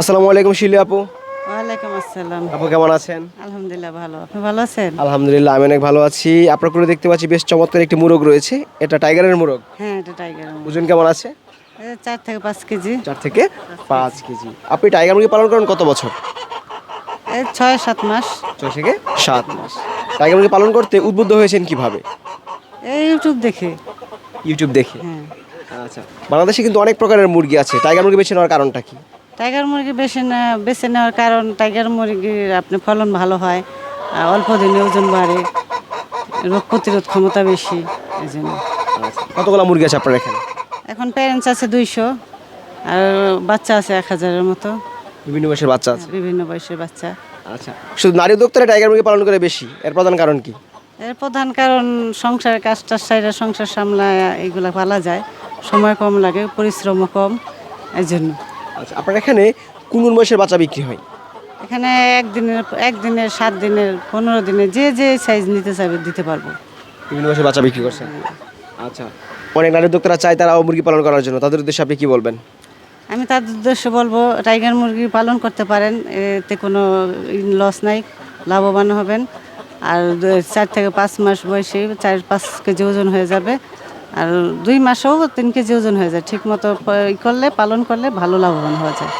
আসসালামু আলাইকুম শিলি আপু। ওয়ালাইকুম আসসালাম। আপু কেমন আছেন? আলহামদুলিল্লাহ ভালো। আপনি ভালো আছেন? আলহামদুলিল্লাহ আমি অনেক ভালো আছি। আপনার করে দেখতে পাচ্ছি বেশ চমৎকার একটি মুরগ রয়েছে। এটা টাইগারের মুরগ। হ্যাঁ এটা টাইগার মুরগি। ওজন কেমন আছে? চার থেকে পাঁচ কেজি। চার থেকে পাঁচ কেজি। আপনি টাইগার মুরগি পালন করেন কত বছর? এই ছয় সাত মাস। ছয় থেকে সাত মাস। টাইগার মুরগি পালন করতে উদ্বুদ্ধ হয়েছেন কীভাবে? এই ইউটিউব দেখে। ইউটিউব দেখে? হ্যাঁ। আচ্ছা। বাংলাদেশে কিন্তু অনেক প্রকারের মুরগি আছে। টাইগার মুরগি বেছে নেওয়ার কারণটা কি? টাইগার মুরগি বেছে না বেছে নেওয়ার কারণ টাইগার মুরগির আপনি ফলন ভালো হয় আর অল্প দিনে ওজন বাড়ে রোগ প্রতিরোধ ক্ষমতা বেশি এই জন্য। আচ্ছা কতগুলো মুরগি আছে আপনার এখানে? এখন প্যারেন্টস আছে দুইশো আর বাচ্চা আছে এক হাজারের মতো। বিভিন্ন বয়সের বাচ্চা আছে? বিভিন্ন বয়সের বাচ্চা। আচ্ছা শুধু নারী উদ্যোক্তারা টাইগার মুরগি পালন করে বেশি এর প্রধান কারণ কি? এর প্রধান কারণ সংসারের কাজটার সাইডে সংসার সামলায় এগুলা পালা যায়। সময় কম লাগে পরিশ্রমও কম এই জন্য। আচ্ছা আপনার এখানে কোন কোন বয়সের বাচ্চা বিক্রি হয়? এখানে একদিনের একদিনের সাত দিনের পনেরো দিনের যে যে সাইজ নিতে চাইবে দিতে পারব। বিভিন্ন বয়সের বাচ্চা বিক্রি করছেন আচ্ছা অনেক নারী উদ্যোক্তারা চায় তারাও মুরগি পালন করার জন্য। তাদের উদ্দেশ্যে আপনি কি বলবেন? আমি তাদের উদ্দেশ্যে বলব টাইগার মুরগি পালন করতে পারেন এতে কোনো লস নাই লাভবান হবেন। আর চার থেকে পাঁচ মাস বয়সে চার পাঁচ কেজি ওজন হয়ে যাবে। আর দুই মাসেও তিন কেজি ওজন হয়ে যায়। ঠিক মতো করলে, পালন করলে ভালো লাভবান হওয়া যায়।